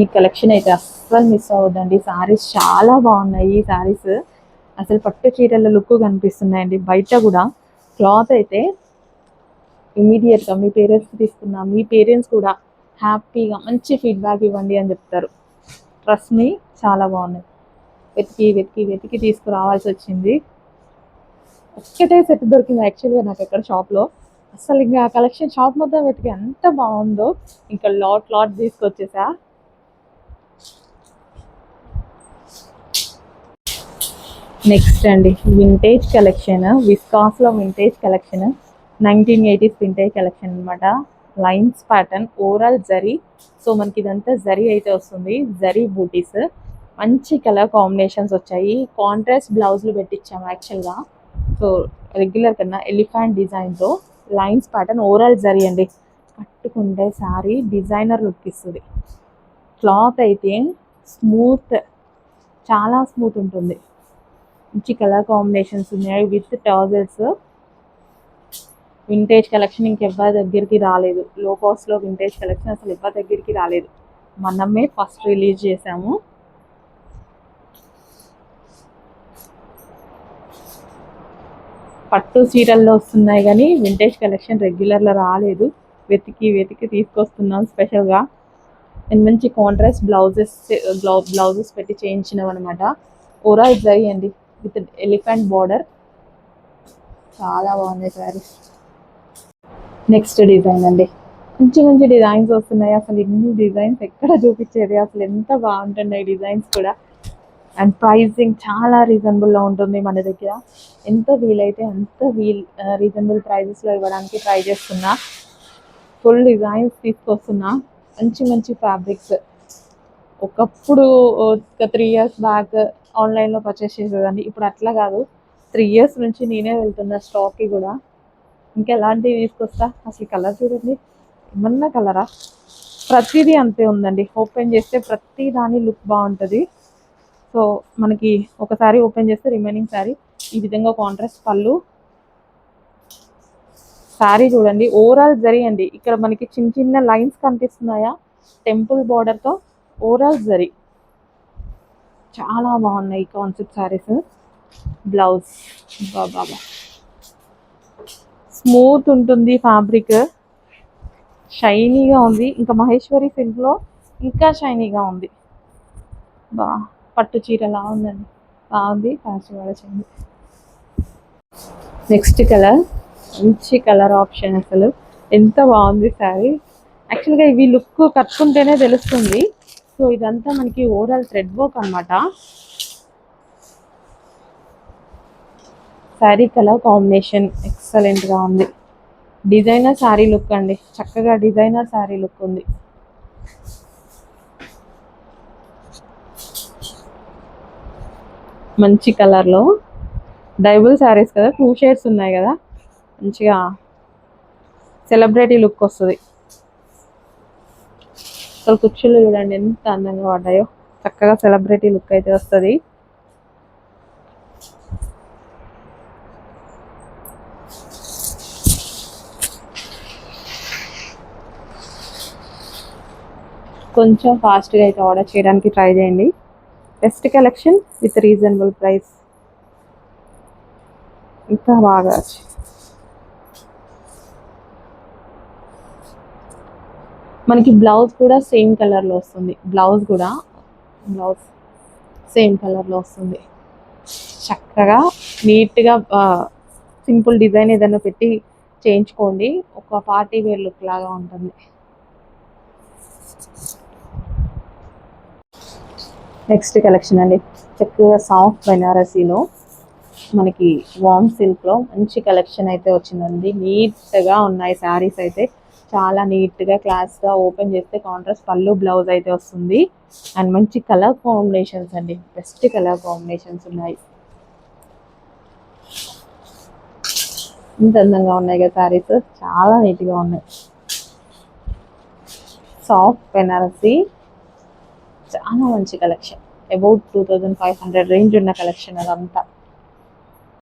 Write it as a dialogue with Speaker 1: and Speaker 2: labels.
Speaker 1: ఈ కలెక్షన్ అయితే అస్సలు మిస్ అవ్వద్దండి. సారీస్ చాలా బాగున్నాయి ఈ సారీస్ అసలు పట్టు చీరల లుక్ కనిపిస్తున్నాయండి. బయట కూడా క్లాత్ అయితే ఇమీడియట్గా మీ పేరెంట్స్కి తీసుకున్నా మీ పేరెంట్స్ కూడా హ్యాపీగా మంచి ఫీడ్బ్యాక్ ఇవ్వండి అని చెప్తారు. ట్రస్ట్ మీ చాలా బాగున్నాయి. వెతికి వెతికి వెతికి తీసుకురావాల్సి వచ్చింది. ఒక్కటే సెట్ దొరికింది యాక్చువల్గా నాకు ఎక్కడ షాప్లో అసలు ఇంకా కలెక్షన్ షాప్ మొత్తం వెతికి ఎంత బాగుందో. ఇంకా లాట్ లాట్ తీసుకొచ్చేసా. నెక్స్ట్ అండి vintage collection విస్కాస్లో vintage collection nineteen eighties vintage collection అనమాట lines pattern overall zari so మనకి ఇదంతా జరీ అయితే వస్తుంది. జరీ బూటీస్ మంచి కలర్ కాంబినేషన్స్ వచ్చాయి. కాంట్రాస్ట్ బ్లౌజ్లు పెట్టించాము యాక్చువల్గా సో రెగ్యులర్ కన్నా ఎలిఫెంట్ డిజైన్తో లైన్స్ ప్యాటర్న్ ఓవరాల్ జరీ అండి. కట్టుకుంటే శారీ డిజైనర్ లుక్ ఇస్తుంది. క్లాత్ అయితే స్మూత్ చాలా స్మూత్ ఉంటుంది. మంచి కలర్ కాంబినేషన్స్ ఉన్నాయి. విత్ టాజర్స్ వింటేజ్ కలెక్షన్ ఇంకెవ్వరి దగ్గరికి రాలేదు. లో కాస్ట్లో వింటేజ్ కలెక్షన్ అసలు ఎవరి దగ్గరికి రాలేదు. మనమే ఫస్ట్ రిలీజ్ చేసాము. పట్టు చీరల్లో వస్తున్నాయి కానీ వింటేజ్ కలెక్షన్ రెగ్యులర్లో రాలేదు. వెతికి వెతికి తీసుకొస్తున్నాం స్పెషల్గా అండ్ మంచి కాంట్రాస్ట్ బ్లౌజెస్ బ్లౌజెస్ పెట్టి చేయించినాం అనమాట ఓరా జరీ అండి విత్ ఎలిఫెంట్ బార్డర్. చాలా బాగుంది సారీ నెక్స్ట్ డిజైన్ అండి. మంచి మంచి డిజైన్స్ వస్తున్నాయి. అసలు ఇన్ని డిజైన్స్ ఎక్కడ చూపించేది? అసలు ఎంత బాగుంటున్నాయి డిజైన్స్ కూడా. అండ్ ప్రైజింగ్ చాలా రీజనబుల్లో ఉంటుంది మన దగ్గర. ఎంత వీలైతే అంత వీల్ రీజనబుల్ ప్రైజెస్లో ఇవ్వడానికి ట్రై చేస్తున్నా. ఫుల్ డిజైన్స్ తీసుకొస్తున్నా. మంచి మంచి ఫ్యాబ్రిక్స్ ఒకప్పుడు ఒక త్రీ ఇయర్స్ బ్యాక్ ఆన్లైన్లో పర్చేస్ చేసేదాన్ని. ఇప్పుడు అట్లా కాదు. త్రీ ఇయర్స్ నుంచి నేనే వెళ్తున్నా స్టాక్కి కూడా. ఇంకా ఎలాంటివి తీసుకొస్తా? అసలు కలర్ చూడండి. ఏమన్నా కలరా? ప్రతిదీ అంతే ఉందండి. ఓపెన్ చేస్తే ప్రతి దాని లుక్ బాగుంటుంది. సో మనకి ఒకసారి ఓపెన్ చేస్తే రిమైనింగ్ శారీ ఈ విధంగా కాంట్రాస్ట్ పళ్ళు. శారీ చూడండి. ఓవరాల్ జరీ అండి. ఇక్కడ మనకి చిన్న చిన్న లైన్స్ కనిపిస్తున్నాయా? టెంపుల్ బార్డర్తో ఓవరాల్ జరీ. చాలా బాగున్నాయి కాన్సెప్ట్ శారీస్ బ్లౌజ్ బాబా స్మూత్ ఉంటుంది ఫ్యాబ్రిక్ షైనీగా ఉంది. ఇంకా మహేశ్వరి సిల్క్లో ఇంకా షైనీగా ఉంది. బా పట్టు చీరలా ఉందండి. బాగుంది. ఫ్యాషన్ కూడా చెంది నెక్స్ట్ కలర్ మంచి కలర్ ఆప్షన్ అసలు. ఎంత బాగుంది శారీ యాక్చువల్గా ఇవి లుక్ కట్టుకుంటేనే తెలుస్తుంది. సో ఇదంతా మనకి ఓవరాల్ థ్రెడ్ వర్క్ అనమాట శారీ కలర్ కాంబినేషన్ ఎక్సలెంట్గా ఉంది. డిజైనర్ శారీ లుక్ అండి. చక్కగా డిజైనర్ శారీ లుక్ ఉంది. మంచి కలర్లో డైబుల్ శారీస్ కదా టూ షేడ్స్ ఉన్నాయి కదా. మంచిగా సెలబ్రిటీ లుక్ వస్తుంది. అసలు కుర్చీలు చూడండి ఎంత అందంగా పడ్డాయో. చక్కగా సెలబ్రిటీ లుక్ అయితే వస్తుంది. కొంచెం ఫాస్ట్గా అయితే ఆర్డర్ చేయడానికి ట్రై చేయండి. Best collection with reasonable price ఇంకా బాగా మనకి బ్లౌజ్ కూడా సేమ్ కలర్లో వస్తుంది. బ్లౌజ్ కూడా బ్లౌజ్ సేమ్ కలర్లో వస్తుంది. చక్కగా నీట్గా సింపుల్ డిజైన్ ఏదైనా పెట్టి చేయించుకోండి. ఒక పార్టీ వేర్ లుక్ లాగా ఉంటుంది. నెక్స్ట్ కలెక్షన్ అండి. చక్కగా సాఫ్ట్ బెనారసీలో మనకి వామ్ సిల్క్లో మంచి కలెక్షన్ అయితే వచ్చిందండి. నీట్గా ఉన్నాయి శారీస్ అయితే. చాలా నీట్గా క్లాస్గా ఓపెన్ చేస్తే కాంట్రాస్ట్ పళ్ళు బ్లౌజ్ అయితే వస్తుంది. అండ్ మంచి కలర్ కాంబినేషన్స్ అండి. బెస్ట్ కలర్ కాంబినేషన్స్ ఉన్నాయి. ఇంత అందంగా ఉన్నాయి కదా శారీస్. చాలా నీట్గా ఉన్నాయి. సాఫ్ట్ బెనారసీ చాలా మంచి collection. About two thousand five hundred range ఉన్న కలెక్షన్ అదంతా.